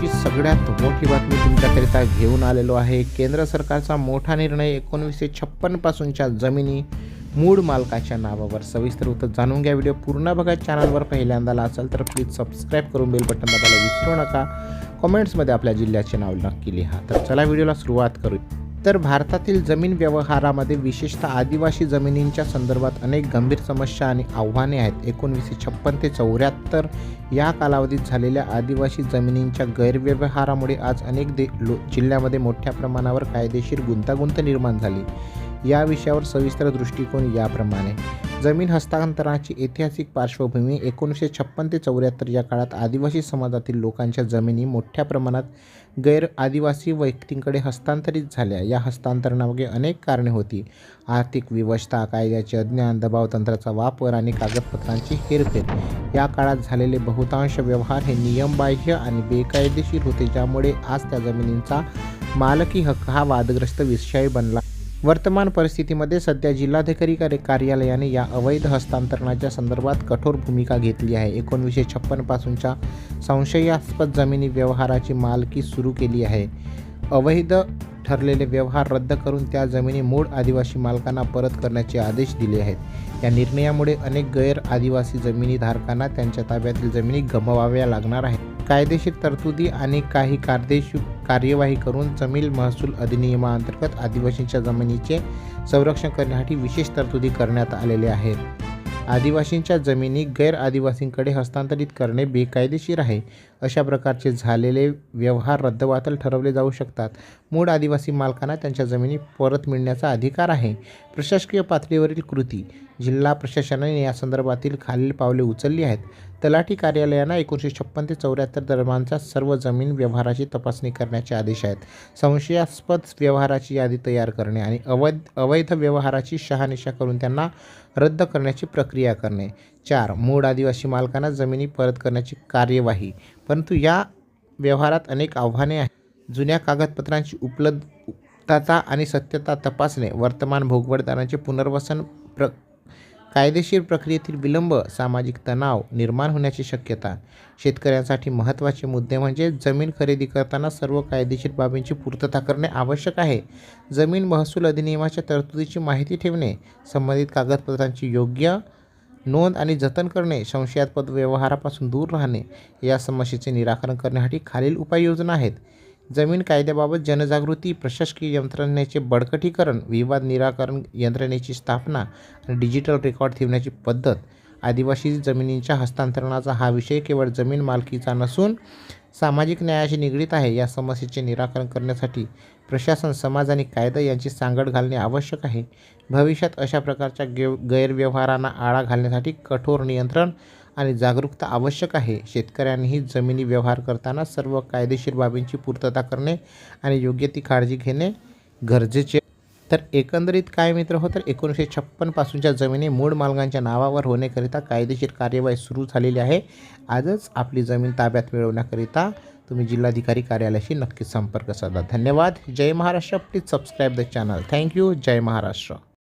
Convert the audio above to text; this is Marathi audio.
आजची सगळ्यात मोठी बातमी तुमच्याकरिता घेऊन आलेलो आहे. केंद्र सरकारचा मोठा निर्णय एकोणीसशे छप्पनपासूनच्या जमिनी मूळ मालकाच्या नावावर. सविस्तर उत्तर जाणून घ्या. व्हिडिओ पूर्ण बघा. चॅनलवर पहिल्यांदा असाल तर प्लीज सबस्क्राईब करून बेल बटन दाबायला विसरू नका. कमेंट्समध्ये आपल्या जिल्ह्याचे नाव नक्की लिहा. तर चला व्हिडिओला सुरुवात करू तर भारतातील जमीन व्यवहारामध्ये विशेषतः आदिवासी जमिनींच्या संदर्भात अनेक गंभीर समस्या आणि आव्हाने आहेत. एकोणीसशे छप्पन ते चौऱ्याहत्तर या कालावधीत झालेल्या आदिवासी जमिनींच्या गैरव्यवहारामुळे आज अनेक दे लो जिल्ह्यामध्ये मोठ्या प्रमाणावर कायदेशीर गुंतागुंत निर्माण झाली. या विषयावर सविस्तर दृष्टिकोन याप्रमाणे. जमीन हस्तांतरणाची ऐतिहासिक पार्श्वभूमी एकोणीसशे छप्पन ते चौऱ्याहत्तर या काळात आदिवासी समाजातील लोकांच्या जमिनी मोठ्या प्रमाणात गैर आदिवासी व्यक्तींकडे हस्तांतरित झाल्या. या हस्तांतरणामागे अनेक कारणे होती. आर्थिक विवशता कायद्याचे अज्ञान दबाव तंत्राचा वापर आणि कागदपत्रांची हेरफेर. या काळात झालेले बहुतांश व्यवहार हे नियमबाह्य आणि बेकायदेशीर होते ज्यामुळे आज त्या जमिनींचा मालकी हक्क हा वादग्रस्त विषय बनला. वर्तमान परिस्थितीमध्ये सध्या जिल्हाधिकारी कार्यालयाने या अवैध हस्तांतरणाच्या संदर्भात कठोर भूमिका घेतली आहे. एकोणीसशे छप्पनपासूनच्या संशयास्पद जमिनी व्यवहाराची मालकी सुरू केली आहे. अवैध ठरलेले व्यवहार रद्द करून त्या जमिनी मूळ आदिवासी मालकांना परत करण्याचे आदेश दिले आहेत. या निर्णयामुळे अनेक गैर आदिवासी जमिनीधारकांना त्यांच्या ताब्यातील जमिनी गमवाव्या लागणार आहेत. कायदेशीर तरतुदी आणि काही कायदेशीर कार्यवाही करून जमीन महसूल अधिनियमाअंतर्गत आदिवासींच्या जमिनीचे संरक्षण करण्यासाठी विशेष तरतुदी करण्यात आलेल्या आहेत आदिवासींच्या जमिनी गैर आदिवासींकडे हस्तांतरित करणे बेकायदेशीर आहे. अशा प्रकारचे झालेले व्यवहार रद्दबातल ठरवले जाऊ शकतात. मूळ आदिवासी मालकांना त्यांच्या जमिनी परत मिळण्याचा अधिकार आहे. प्रशासकीय पातळीवरील कृती जिल्हा प्रशासनाने या संदर्भातील खालील पावले उचलली आहेत. तलाठी कार्यालयांना एकोणीसशे छप्पन ते चौऱ्याहत्तर दरम्यानचा सर्व जमीन व्यवहाराची तपासणी करण्याचे आदेश आहेत. संशयास्पद व्यवहाराची यादी तयार करणे आणि अवैध अवैध व्यवहाराची शहानिशा करून त्यांना रद्द करण्याची प्रक्रिया करणे. चार मूळ आदिवासी मालकांना जमिनी परत करण्याची कार्यवाही. परंतु या व्यवहारात अनेक आव्हाने आहेत. जुन्या कागदपत्रांची उपलब्धता आणि सत्यता तपासणे वर्तमान भोगवडदारांचे पुनर्वसन प्र कायदेशीर प्रक्रियेतील विलंब सामाजिक तणाव निर्माण होण्याची शक्यता. शेतकऱ्यांसाठी महत्त्वाचे मुद्दे म्हणजे जमीन खरेदी करताना सर्व कायदेशीर बाबींची पूर्तता करणे आवश्यक आहे. जमीन महसूल अधिनियमाच्या तरतुदीची माहिती ठेवणे संबंधित कागदपत्रांची योग्य नोंद आणि जतन करणे संशयास्पद व्यवहारापासून दूर राहणे या समस्येचे निराकरण करण्यासाठी खालील उपाययोजना आहेत. जमीन कायद्याबाबत जनजागृती प्रशासकीय यंत्रणेचे बळकटीकरण विवाद निराकरण यंत्रणेची स्थापना आणि डिजिटल रेकॉर्ड ठेवण्याची पद्धत. आदिवासी जमिनींच्या हस्तांतरणाचा हा विषय केवळ जमीन मालकीचा नसून सामाजिक न्यायाशी निगडीत आहे या समस्येचे निराकरण करण्यासाठी प्रशासन समाज आणि कायदा यांची सांगड घालणे आवश्यक आहे. भविष्यात अशा प्रकारच्या गे गैरव्यवहारांना आळा घालण्यासाठी कठोर नियंत्रण आणि जागरूकता आवश्यक आहे. शेतकऱ्यांनीही जमिनी व्यवहार करताना सर्व कायदेशीर बाबींची पूर्तता करणे आणि योग्य ती काळजी घेणे गरजेचे तर एकंदरीत काय मित्र हो तर एकोणीसशे छप्पनपासूनच्या जमिनी मूळ मालकांच्या नावावर होण्याकरिता कायदेशीर कार्यवाही सुरू झालेली आहे. आजच आपली जमीन ताब्यात मिळवण्याकरिता तुम्ही जिल्हाधिकारी कार्यालयाशी नक्कीच संपर्क साधा. धन्यवाद. जय Maharashtra. Please subscribe the channel thank you Jai Maharashtra.